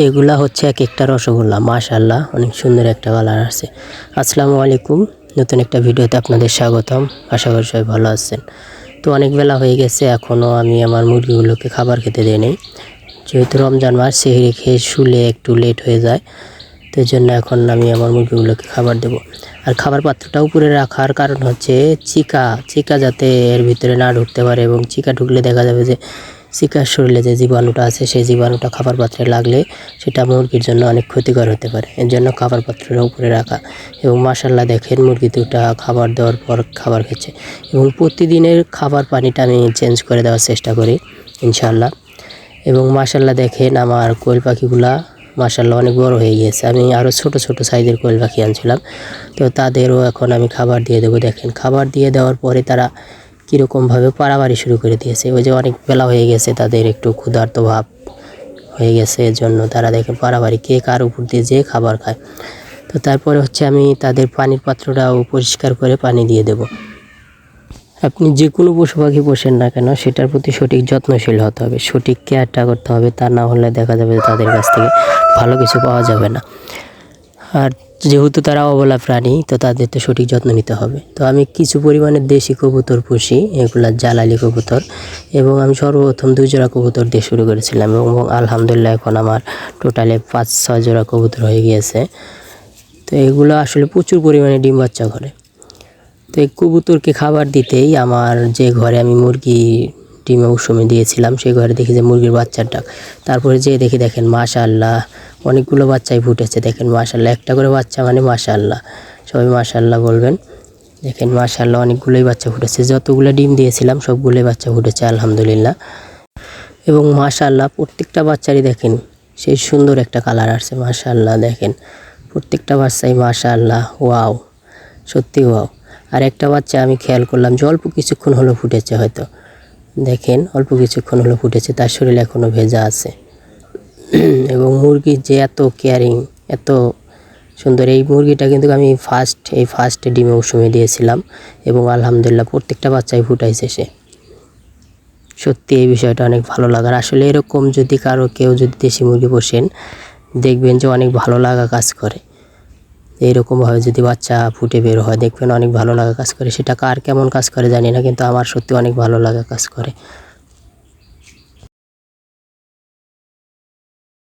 এগুলা হচ্ছে এক একটা রসগোল্লা মাশাল্লাহ অনেক সুন্দর একটা কালার আছে আসসালামু আলাইকুম, নতুন একটা ভিডিওতে আপনাদের স্বাগতম, আশা করি সবাই ভালো আছেন। তো অনেক বেলা হয়ে গেছে এখনও আমি আমার মুরগিগুলোকে খাবার খেতে দিই নেই। যেহেতু রমজান মাস সেহেরি খেয়ে শুলে একটু লেট হয়ে যায়, তো জন্য এখন আমি আমার মুরগিগুলোকে খাবার দেবো। আর খাবার পাত্রটা উপরে রাখার কারণ হচ্ছে চিকা চিকা যাতে এর ভিতরে না ঢুকতে পারে এবং চিকা ঢুকলে দেখা যাবে যে চিকার শরীরে যে জীবাণুটা আছে, সেই জীবাণুটা খাবার পাত্রে লাগলে সেটা মুরগির জন্য অনেক ক্ষতিকর হতে পারে। এর জন্য খাবার পাত্রটা উপরে রাখা এবং মাসাল্লাহ দেখেন মুরগি দুটা খাবার দেওয়ার পর খাবার খেচ্ছে এবং প্রতিদিনের খাবার পানিটা আমি চেঞ্জ করে দেওয়ার চেষ্টা করি ইনশাল্লাহ এবং মাসাল্লাহ দেখেন আমার কোয়েল পাখিগুলা মাসাল্লাহ অনেক বড় হয়ে গিয়েছে। আমি আরও ছোট ছোট সাইজের কোয়েল পাখি আনছিলাম। তো তাদেরও এখন আমি খাবার দিয়ে দেবো। দেখেন, খাবার দিয়ে দেওয়ার পরে তারা কীরকমভাবে পাড়াবাড়ি শুরু করে দিয়েছে। ওই যে অনেক বেলা হয়ে গেছে, তাদের একটু ক্ষুধার্ত ভাব হয়ে গেছে এর জন্য তারা দেখে পাড়াবাড়ি কে কার উপর দিয়ে যেয়ে খাবার খায়। তো তারপরে হচ্ছে আমি তাদের পানির পাত্রটাও পরিষ্কার করে পানি দিয়ে দেবো। আপনি যে কোনো পশু পাখি পোষেন না কেন, সেটার প্রতি সঠিক যত্নশীল হতে হবে, সঠিক কেয়ারটা করতে হবে, তা না হলে দেখা যাবে তাদের কাছ থেকে ভালো কিছু পাওয়া যাবে না। আর যেহেতু তারা অবলা প্রাণী, তো তাদের তো সঠিক যত্ন নিতে হবে। তো আমি কিছু পরিমাণে দেশি কবুতর পুষি, এগুলো জ্বালালি কবুতর, এবং আমি সর্বপ্রথম দুই জোড়া কবুতর দিয়ে শুরু করেছিলাম, এবং আলহামদুলিল্লাহ এখন আমার টোটালে পাঁচ, ছয় জোড়া কবুতর হয়ে গিয়েছে। তো এগুলো আসলে প্রচুর পরিমাণে ডিম বাচ্চা করে। তো এই কবুতরকে খাবার দিতেই আমার যে ঘরে আমি মুরগি ডিমে উসুমে দিয়েছিলাম, সেই ঘরে দেখি যে মুরগির বাচ্চার ডাক। তারপরে যেয়ে দেখি দেখেন মাশাল্লাহ অনেকগুলো বাচ্চাই ফুটেছে। দেখেন মাশাল্লাহ একটা করে বাচ্চা মানে মাশাল্লাহ সবাই মাশাল্লাহ বলবেন। দেখেন মাশাল্লাহ অনেকগুলোই বাচ্চা ফুটেছে। যতগুলো ডিম দিয়েছিলাম, সবগুলোই বাচ্চা ফুটেছে, আলহামদুলিল্লাহ। এবং মাশাল্লাহ প্রত্যেকটা বাচ্চারই দেখেন, সেই সুন্দর একটা কালার আসছে মাশাল্লাহ দেখেন। প্রত্যেকটা বাচ্চাই মাশাল্লাহ ওয়াও, সত্যি ওয়াও। আর একটা বাচ্চা আমি খেয়াল করলাম যে অল্প কিছুক্ষণ হলো ফুটেছে হয়তো। দেখেন, অল্প কিছুক্ষণ হলো ফুটেছে, তার শরীরে এখনও ভেজা আছে। এবং মুরগির যে এত কেয়ারিং এত সুন্দর, এই মুরগিটা কিন্তু আমি ফার্স্ট এই ফার্স্ট ডিমে উসুমে দিয়েছিলাম এবং আলহামদুলিল্লাহ প্রত্যেকটা বাচ্চাই ফুটাইছে সে। সত্যি এই বিষয়টা অনেক ভালো লাগার। আসলে এরকম যদি কারও কেউ যদি দেশি মুরগি পোষেন, দেখবেন যে অনেক ভালো লাগা কাজ করে। এইরকমভাবে যদি বাচ্চা ফুটে বের হয়, দেখবেন অনেক ভালো লাগা কাজ করে। সেটা কার কেমন কাজ করে জানি না, কিন্তু আমার সত্যি অনেক ভালো লাগা কাজ করে।